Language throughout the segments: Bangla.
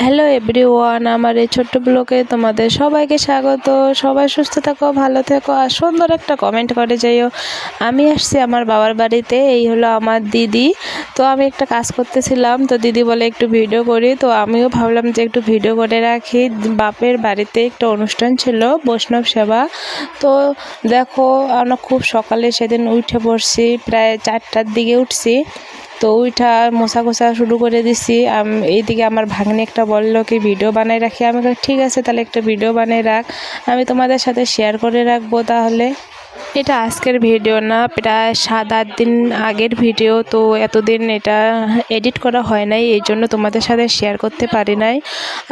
হ্যালো এভরি ওয়ান আমার এই ছোট্ট ব্লগে তোমাদের সবাইকে স্বাগত। সবাই সুস্থ থাকো, ভালো থেকো, আর সুন্দর একটা কমেন্ট করে যাইও। আমি আসছি আমার বাবার বাড়িতে, এই হলো আমার দিদি। তো আমি একটা কাজ করতেছিলাম, তো দিদি বলে একটু ভিডিও করি। তো আমিও ভাবলাম যে একটু ভিডিও করে রাখি। বাপের বাড়িতে একটা অনুষ্ঠান ছিল, বৈষ্ণব সেবা। তো দেখো, আমরা খুব সকালে সেদিন উঠে পড়ছি, প্রায় চারটার দিকে উঠছি। তো ওইটা মশা কষা শুরু করে দিছি। এইদিকে আমার ভাগ্নি একটা বলল কি, ভিডিও বানাই রাখি। আমি ঠিক আছে, তাহলে একটা ভিডিও বানাই রাখ। আমি তোমাদের সাথে শেয়ার করে রাখব তাহলে। এটা আজকের ভিডিও না, প্রায় সাত আট দিন আগের ভিডিও, তো এতদিন এটা এডিট করা হয় নাই, এই জন্য তোমাদের সাথে শেয়ার করতে পারি নাই।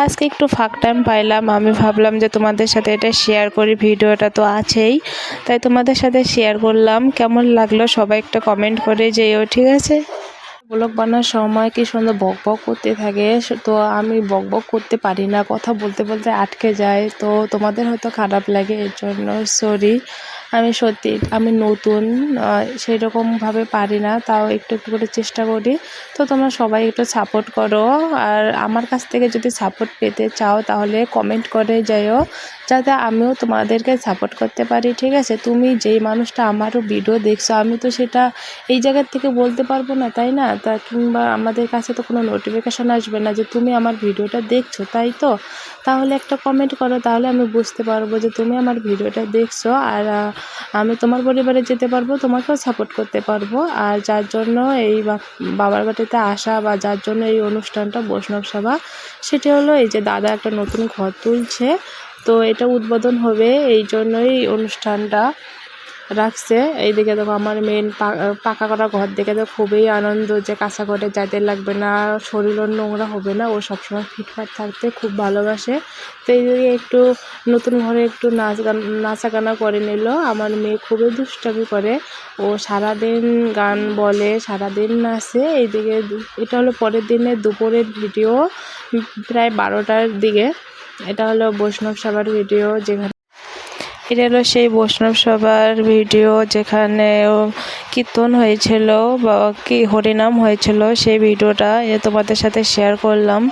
আজকে একটু ফাঁক টাইম পাইলাম, আমি ভাবলাম যে তোমাদের সাথে এটা শেয়ার করি, ভিডিওটা তো আছেই। তাই তোমাদের সাথে শেয়ার করলাম, কেমন লাগল সবাই একটা কমেন্ট করে যেও, ঠিক আছে? ব্লগ বানার সময় কি সুন্দর বক বক করতে থাকে? তো আমি বক বক করতে পারি না। কথা বলতে বলতে আটকে যায়। তো তোমাদের হয়তো খারাপ লাগে এর জন্য সরি আমি সত্যি, আমি নতুন সেই রকমভাবে পারি না। তাও একটু একটু করে চেষ্টা করি। তো তোমরা সবাই একটু সাপোর্ট করো। আর আমার কাছ থেকে যদি সাপোর্ট পেতে চাও তাহলে কমেন্ট করে যাইও। যাতে আমিও তোমাদেরকে সাপোর্ট করতে পারি, ঠিক আছে? তুমি যেই মানুষটা আমারও ভিডিও দেখছ, আমি তো সেটা এই জায়গার থেকে বলতে পারব না, তাই না? তা কিংবা আমাদের কাছে তো কোনো নোটিফিকেশান আসবে না যে তুমি আমার ভিডিওটা দেখছ, তাই তো? তাহলে একটা কমেন্ট করো, তাহলে আমি বুঝতে পারব যে তুমি আমার ভিডিওটা দেখছ আর আমি তোমার পরিবারে যেতে পারব, তোমাকেও সাপোর্ট করতে পারব। আর যার জন্য এই বাবার বাড়িতে আসা বা যার জন্য এই অনুষ্ঠানটা বৈষ্ণব সভা, সেটি হলো এই যে দাদা একটা নতুন ঘর তুলছে। তো এটা উদ্বোধন হবে এই জন্যই অনুষ্ঠানটা রাখছে। এইদিকে দেখো আমার মেন পাকা করা ঘর দেখে তো খুবই আনন্দ যে কাঁচা ঘরে যাইতে লাগবে না, শরীর শরীরও নোংরা হবে না, ও সবসময় ফিটফাট থাকতে খুব ভালোবাসে। তো এইদিকে একটু নতুন ঘরে একটু নাচ গান নাচা গানা করে নিল। আমার মেয়ে খুবই দুষ্টামি করে। ও সারাদিন গান বলে, সারাদিন নাচে। এইদিকে এটা হলো পরের দিনে দুপুরের ভিডিও প্রায় বারোটার দিকে। এটা হলো বৈষ্ণব সভার ভিডিও যেখানে এটা হলো সেই বৈষ্ণব সভার ভিডিও যেখানে কীর্তন হয়েছিল বা কি হরিনাম হয়েছিল সেই ভিডিওটা তোমাদের সাথে শেয়ার করলাম।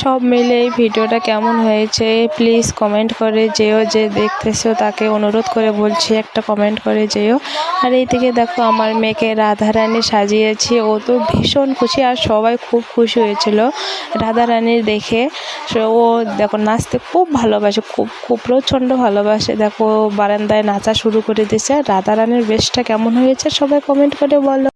সব মিলে এই ভিডিওটা কেমন হয়েছে প্লিজ কমেন্ট করে যেও, যে দেখতেছো তাকে অনুরোধ করে বলছি একটা কমেন্ট করে যেও। আর এই থেকে দেখো আমার মেয়েকে রাধারানী সাজিয়েছি, ও তো ভীষণ খুশি আর সবাই খুব খুশি হয়েছিল রাধারানীর দেখে। ও দেখো নাচতে খুব ভালোবাসে, খুব খুব প্রচণ্ড ভালোবাসে। দেখো বারান্দায় নাচা শুরু করে দিয়েছে, রাধারানীর বেশটা কেমন হয়েছে সবাই কমেন্ট করে বলো।